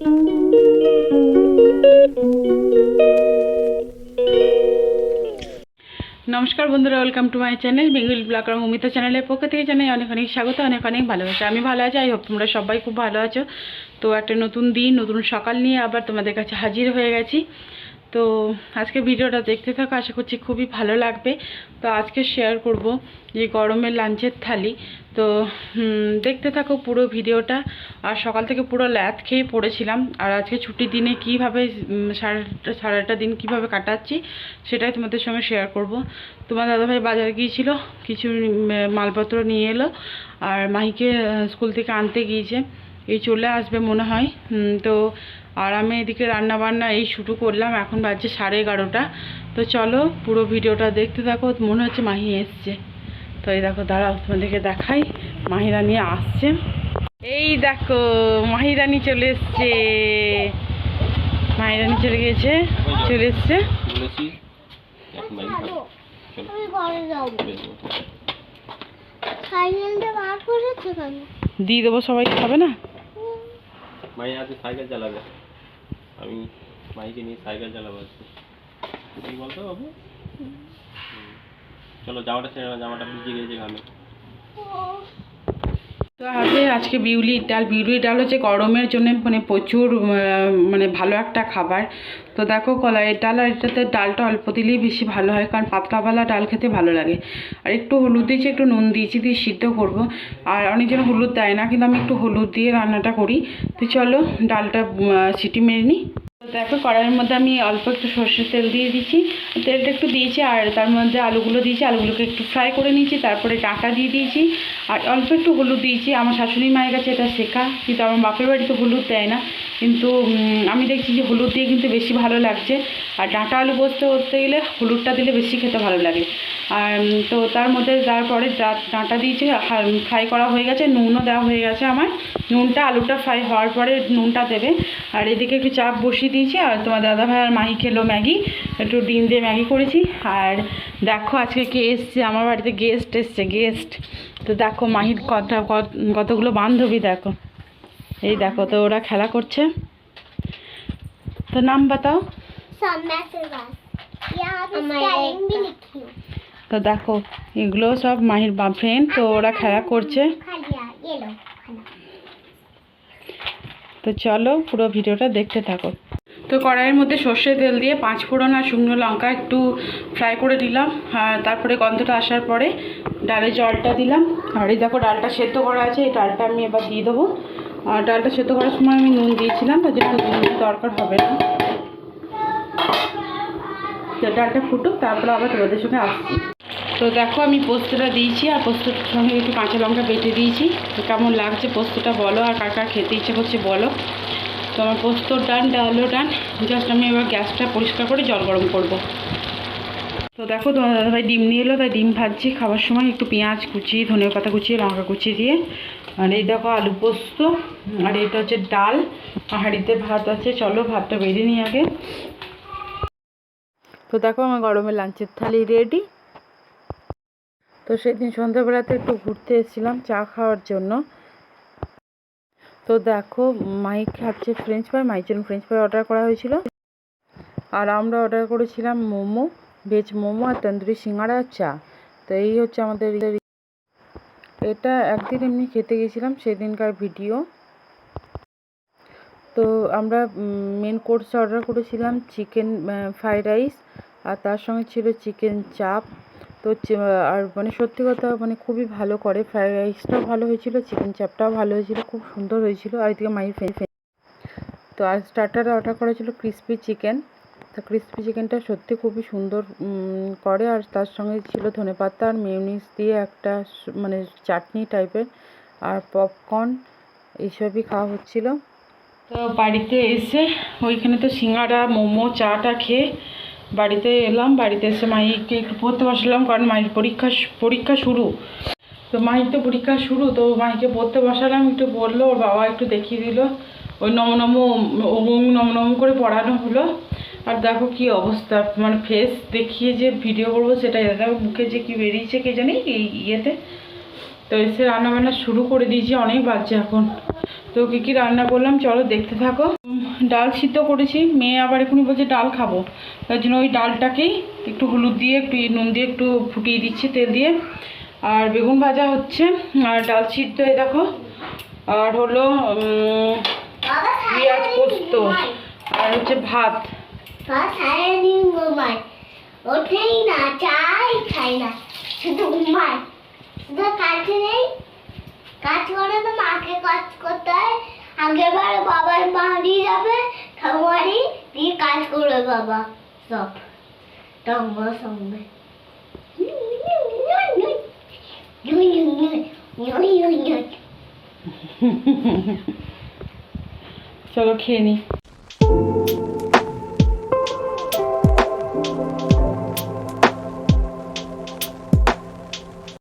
নমস্কার বন্ধুরা welcome to my channel Bengal blogger Momita চ্যানেলের পক্ষ থেকে জানাই অনেক অনেক স্বাগত, অনেক অনেক ভালোবাসা। আমি ভালো আছি আই হোপ তোমরা সবাই খুব ভালো আছো। তো একটা নতুন দিন, নতুন সকাল নিয়ে আবার তোমাদের কাছে হাজির হয়ে গেছি। তো আজকে ভিডিওটা দেখতে থাকো, আশা করছি খুবই ভালো লাগবে। তো আজকে শেয়ার করব যে গরমের লাঞ্চের থালি। তো দেখতে থাকো পুরো ভিডিওটা। আর সকাল থেকে পুরো ল্যাদ খেয়ে পড়েছিলাম। আর আজকে ছুটির দিনে কীভাবে সারাটা সারাটা দিন কীভাবে কাটাচ্ছি, সেটাই তোমাদের সঙ্গে শেয়ার করব। তোমার দাদাভাই বাজারে গিয়েছিল, কিছু মালপত্র নিয়ে এলো। আর মাহিকে স্কুল থেকে আনতে গিয়েছে। এই চলে আসবে মনে হয়। তো আর আমি এদিকে রান্না বান্না এই শুরু করলাম। এখন বাজছে সাড়ে এগারোটা। তো চলো পুরো ভিডিওটা দেখতে থাকো। মনে হচ্ছে মাহি এসছে। তো এই দেখো দাঁড়াও তোমাদেরকে দেখাই। মাহিরানি আসছে। এই দেখো মাহিরানি চলে এসছে। মাহিরানি চলে গিয়েছে। চলে এসছে। দিয়ে দেবো সবাই খাবে না? মাই আজকে সাইকেল চালাবে। আমি মাইকে নিয়ে সাইকেল চালাবো আজকে। কি বলতো বাবু। চলো জামাটা ছেড়ে জামাটা ভিজে গেছে ঘামে তো হাতে আজকে বিউলির ডাল বিউলির ডাল হচ্ছে গরমের জন্য মানে প্রচুর মানে ভালো একটা খাবার। তো দেখো কলাইয়ের ডাল, আর এটাতে ডালটা অল্প দিলেই বেশি ভালো হয়, কারণ পাতলাওয়ালা ডাল খেতে ভালো লাগে। আর একটু হলুদ দিয়েছি, একটু নুন দিয়েছি, দিয়ে সিদ্ধ করব। আর অনেকজন হলুদ দেয় না, কিন্তু আমি একটু হলুদ দিয়ে রান্নাটা করি। তো চলো ডালটা সিটি মেরে নিই। দেখো, কড়াইয়ের মধ্যে আমি অল্প একটু সর্ষের তেল দিয়ে দিচ্ছি। তেলটা একটু দিয়েছি আর তার মধ্যে আলুগুলো দিয়েছি। আলুগুলোকে একটু ফ্রাই করে নিয়েছি, তারপরে ডাঁটা দিয়ে দিয়েছি। আর অল্প একটু হলুদ দিয়েছি। আমার শাশুড়ি মায়ের কাছে এটা শেখা, কিন্তু আমার বাপের বাড়িতে হলুদ দেয় না। কিন্তু আমি দেখছি যে হলুদ দিয়ে কিন্তু বেশি ভালো লাগছে। আর ডাঁটা আলু পোস্ত করতে গেলে হলুদটা দিলে বেশি খেতে ভালো লাগে। আর তো তার মধ্যে তারপরে ডাঁটা দিয়েছি ফ্রাই করা হয়ে গেছে, নুনও দেওয়া হয়ে গেছে আমার। নুনটা, আলুটা ফ্রাই হওয়ার পরে নুনটা দেবে। আর এদিকে একটু চাপ বসিয়ে দিয়েছি, আর তোমার দাদা ভাই আর মাহি খেলো ম্যাগি। একটু ডিম দিয়ে ম্যাগি করেছি। আর দেখো আজকে কে এসছে, আমার বাড়িতে গেস্ট এসছে গেস্ট তো দেখো মাহির কথা কতগুলো বান্ধবী, দেখো। এই দেখো তো ওরা খেলা করছে। তো নাম বাতাও। তো দেখো, এগুলো সব মাহির বা ফ্রেন্ড তো ওরা খেলা করছে। তো চলো পুরো ভিডিওটা দেখতে থাকো। তো কড়াইয়ের মধ্যে সর্ষে তেল দিয়ে পাঁচ ফোড়ন আর শুকনো লঙ্কা একটু ফ্রাই করে দিলাম আর তারপরে গন্ধটা আসার পরে ডালে জলটা দিলাম। আর এই দেখো ডালটা সেদ্ধ করা আছে, এই ডালটা আমি এবার দিয়ে দেবো। আর ডালটা সেদ্ধ করার সময় আমি নুন দিয়েছিলাম, তার জন্য নুনের দরকার হবে না। তো ডালটা ফুটুক, তারপরে আবার তোমাদের সঙ্গে আসছি। তো দেখো আমি পোস্তটা দিয়েছি, আর পোস্তর সঙ্গে একটু কাঁচা লঙ্কা বেটে দিয়েছি। তো কেমন লাগছে পোস্তটা বলো, আর কার খেতে ইচ্ছে করছে বলো। তো আমার পোস্তর ডান, ডালও ডান। জাস্ট আমি এবার গ্যাসটা পরিষ্কার করে জল গরম করব। তো দেখো তোমার দাদাভাই ডিম নিয়ে এলো, তাই ডিম ভাজছি। খাবার সময় একটু পেঁয়াজ কুচিয়ে ধনে পাতা কুচিয়ে লঙ্কা কুচিয়ে দিয়ে। আর এই দেখো আলু পোস্ত, আর এটা হচ্ছে ডাল। হাঁড়িতে ভাত আছে, চলো ভাতটা বেরিয়ে নিই আগে। তো দেখো, আমার গরমের লাঞ্চের থালি রেডি তো সেদিন সন্ধ্যাবেলাতে একটু ঘুরতে এসেছিলাম চা খাওয়ার জন্য। তো দেখো মাই খাচ্ছে ফ্রেঞ্চ ফ্রাই মাইর জন্য ফ্রেঞ্চ ফ্রাই অর্ডার করা হয়েছিল। আর আমরা অর্ডার করেছিলাম মোমো। ভেজ মোমো আর তন্দুরি সিঙ্গাড়া আর চা। তো এই হচ্ছে আমাদের এটা একদিন এমনি খেতে গেছিলাম, সেদিনকার ভিডিও। তো আমরা মেন কোর্সে অর্ডার করেছিলাম চিকেন ফ্রাইড রাইস আর তার সঙ্গে ছিল চিকেন চাপ তো আর মানে সত্যি কথা মানে খুবই ভালো করে ফ্রাইড রাইসটাও ভালো হয়েছিল চিকেন চাপটাও ভালো হয়েছিল, খুব সুন্দর হয়েছিল। আর এদিকে মাই ফ্রেন্ড তো আর স্টার্টারে অর্ডার করা ছিল ক্রিসপি চিকেন তো ক্রিসপি চিকেনটা সত্যি খুবই সুন্দর করে। আর তার সঙ্গে ছিল ধনেপাতা আর মেয়নিজ দিয়ে একটা মানে চাটনি টাইপের আর পপকর্ন এইসবই খাওয়া হচ্ছিল। তো বাড়িতে এসে ওইখানে তো সিঙ্গাড়া, মোমো, চাটা খেয়ে বাড়িতে এলাম। বাড়িতে এসে মাইকে একটু পড়তে বসালাম কারণ মায়ের পরীক্ষা পরীক্ষা শুরু। তো মায়ের তো পরীক্ষা শুরু, তো মাইকে পড়তে বসালাম। একটু বলল, ওর বাবা একটু দেখিয়ে দিল। ওই নম নম নম নম করে পড়ানো হলো। আর দেখো কি অবস্থা মানে ফেস দেখিয়ে যে ভিডিও করব সেটাই দেখো মুখে যে কি বেরিয়েছে কে জানি এই ইয়েতে। তো এসে রান্নাবান্না শুরু করে দিয়েছি অনেক বাজছে এখন। তো কী কী রান্না করলাম চলো দেখতে থাকো। ডাল সিদ্ধ করেছি মেয়ে আবার এখনই বলছে ডাল খাব। তার জন্য ওই ডালটাকেই একটু হলুদ দিয়ে একটু নুন দিয়ে একটু ফুটিয়ে দিচ্ছি তেল দিয়ে। আর বেগুন ভাজা হচ্ছে আর ডাল সিদ্ধ এই দেখো আর হলো পেঁয়াজ পোস্ত আর হচ্ছে ভাত। বাবা সারাদিন ঘুমায় ওঠেই না, চাই খাই না, শুধু ঘুমায়। শুধু কাজ নেই, কাজ করে তো মাকে কাজ করতে হয়। আগের বার বাবার বাড়ি যাবে, ঠাকুমারি দিয়ে কাজ করবে বাবা, সব। তোমার সঙ্গে। চলো খেয়ে নিই you